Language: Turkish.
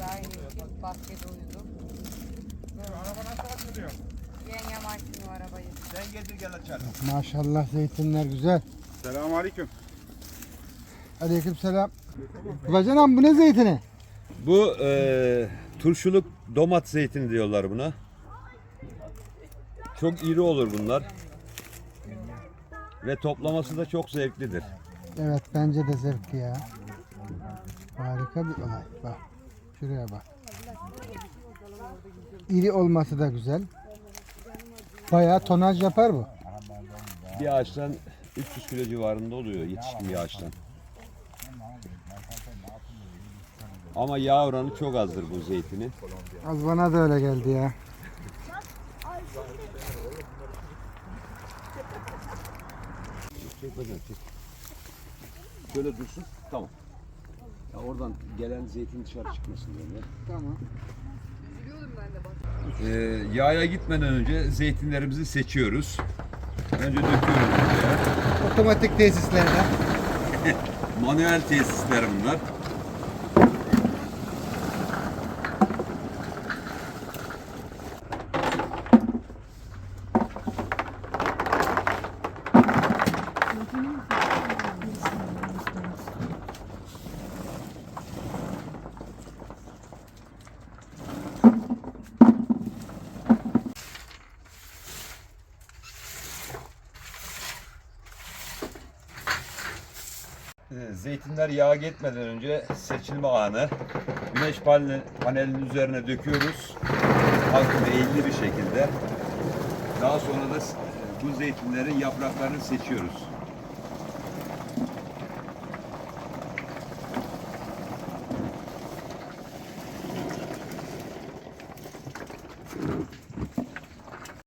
Daha iyi. Bahçede uyudum. Araba nasıl açılıyor? Yengem açtı o arabayı. Sen getir gel açalım. Maşallah zeytinler güzel. Selamun aleyküm. Aleykümselam. Bacan abi bu ne zeytini? Bu e, turşuluk domat zeytini diyorlar buna. Çok iri olur bunlar. Ve toplaması da çok zevklidir. Evet bence de zevkli ya. Harika bir olay. Bak. Şuraya bak. İri olması da güzel. Bayağı tonaj yapar bu. Bir ağaçtan 300 kilo civarında oluyor yetişkin bir ağaçtan. Ama yağ oranı çok azdır bu zeytinin. Az bana da öyle geldi ya. Şöyle dursun. Tamam. Ya oradan gelen zeytin dışarı çıkmasın diye. Tamam. Ee, yağa gitmeden önce zeytinlerimizi seçiyoruz. Önce döküyoruz buraya. Otomatik tesislerden. Manuel tesisler bunlar. Ee, Zeytinler yağa gitmeden önce seçilme anı. Güneş panel, panelinin üzerine döküyoruz. Halkın eğimli bir şekilde. Daha sonra da e, bu zeytinlerin yapraklarını seçiyoruz.